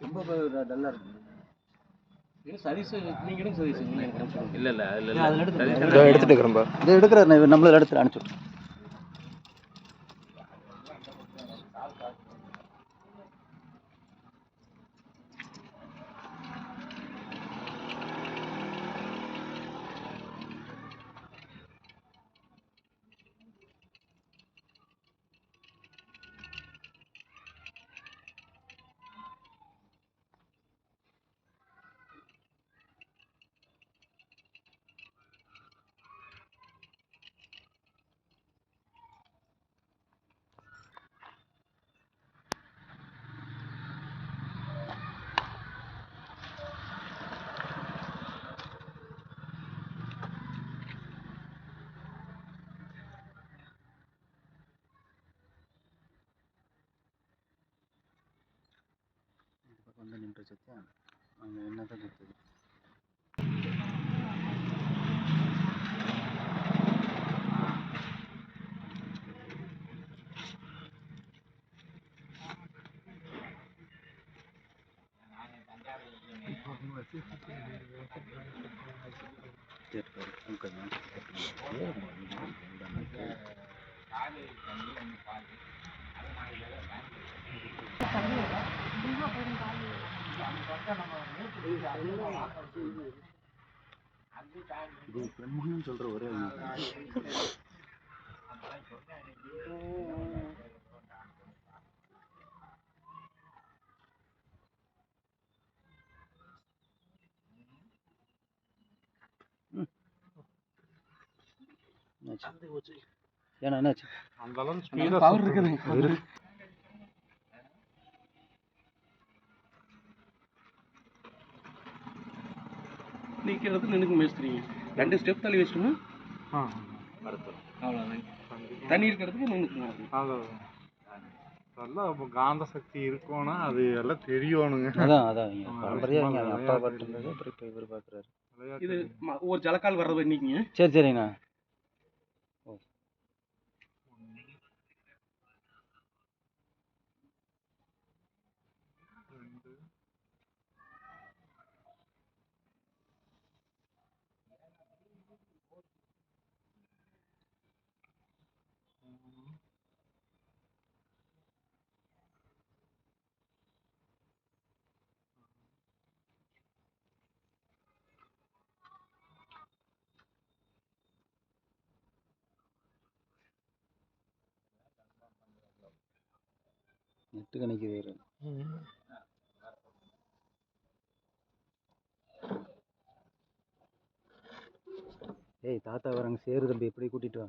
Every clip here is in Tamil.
ரொம்ப டல்லாக இருக்கு. சதீஷ் நீங்க எனக்கு அனுப்பிச்சு இல்ல இல்ல இல்ல. சரி, எடுத்துட்டு எடுக்கிறார் நம்மள எடுத்து அனுப்பிச்சு ಒಂದು ನಿಮಿಷ ಜೊತೆ ಎಣ್ಣದ ಗೊತ್ತಿದೆ Thank you. இது பிரம்மன்னு சொல்ற ஒரே ஏன்னா என்னாச்சு அந்த அளவுக்கு நல்ல ஸ்பீடா power இருக்குது. இருக்கு நிற்கிறது நின்றுக்கு மேஸ்திரிங்க ரெண்டு ஸ்டெப் தள்ளி வச்சிட்டோம்னா அவ்வளோதான் தண்ணி இருக்கிறதுக்கு நின்றுக்குங்க அது. அதெல்லாம் அப்போ காந்த சக்தி இருக்கோன்னா அது எல்லாம் தெரியணுங்க அதான் அதான். இங்க ஆ, பரம்பரையா இங்க சும்மா அப்பா பார்த்துருந்தது அப்புறம் இப்போ இவர் பார்க்குறாரு இது ஒரு ஜலக்கால் வர்றது இன்னைக்குங்க சரி சரிங்கண்ணா நெட்டு கணிக்குது இவரு. ஏய் தாத்தா வராங்க. சேரு தம்பி எப்படி கூட்டிட்டு வா?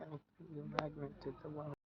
help you migrate to the world.